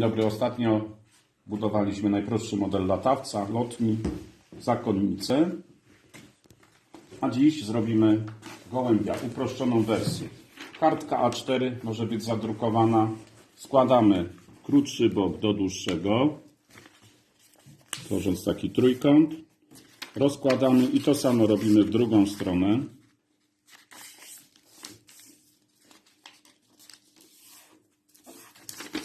Dobry, ostatnio budowaliśmy najprostszy model latawca, lotni, zakonnicę, a dziś zrobimy gołębia, uproszczoną wersję. Kartka A4 może być zadrukowana. Składamy krótszy bok do dłuższego, tworząc taki trójkąt. Rozkładamy i to samo robimy w drugą stronę.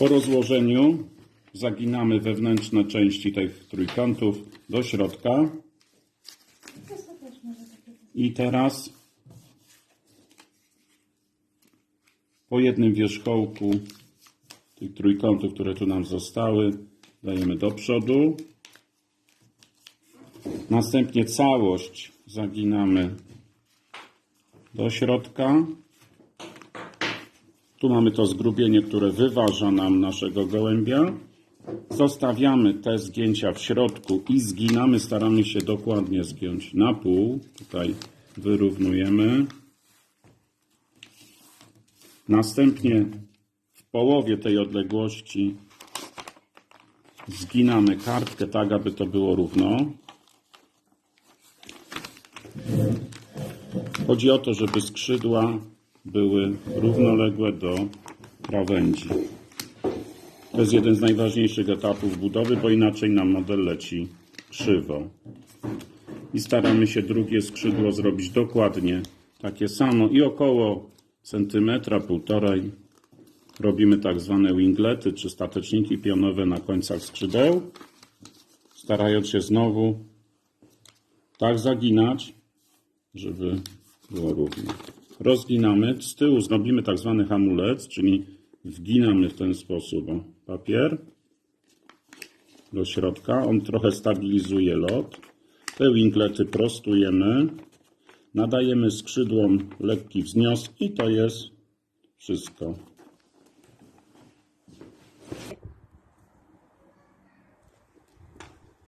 Po rozłożeniu zaginamy wewnętrzne części tych trójkątów do środka. I teraz po jednym wierzchołku tych trójkątów, które tu nam zostały, dajemy do przodu. Następnie całość zaginamy do środka. Tu mamy to zgrubienie, które wyważa nam naszego gołębia. Zostawiamy te zgięcia w środku i zginamy. Staramy się dokładnie zgiąć na pół. Tutaj wyrównujemy. Następnie w połowie tej odległości zginamy kartkę tak, aby to było równo. Chodzi o to, żeby skrzydła były równoległe do krawędzi. To jest jeden z najważniejszych etapów budowy, bo inaczej nam model leci krzywo. I staramy się drugie skrzydło zrobić dokładnie takie samo i około centymetra, półtorej robimy tak zwane winglety czy stateczniki pionowe na końcach skrzydeł, starając się znowu tak zaginać, żeby było równo. Rozginamy, z tyłu zrobimy tak zwany hamulec, czyli wginamy w ten sposób papier do środka. On trochę stabilizuje lot. Te winglety prostujemy, nadajemy skrzydłom lekki wznios i to jest wszystko.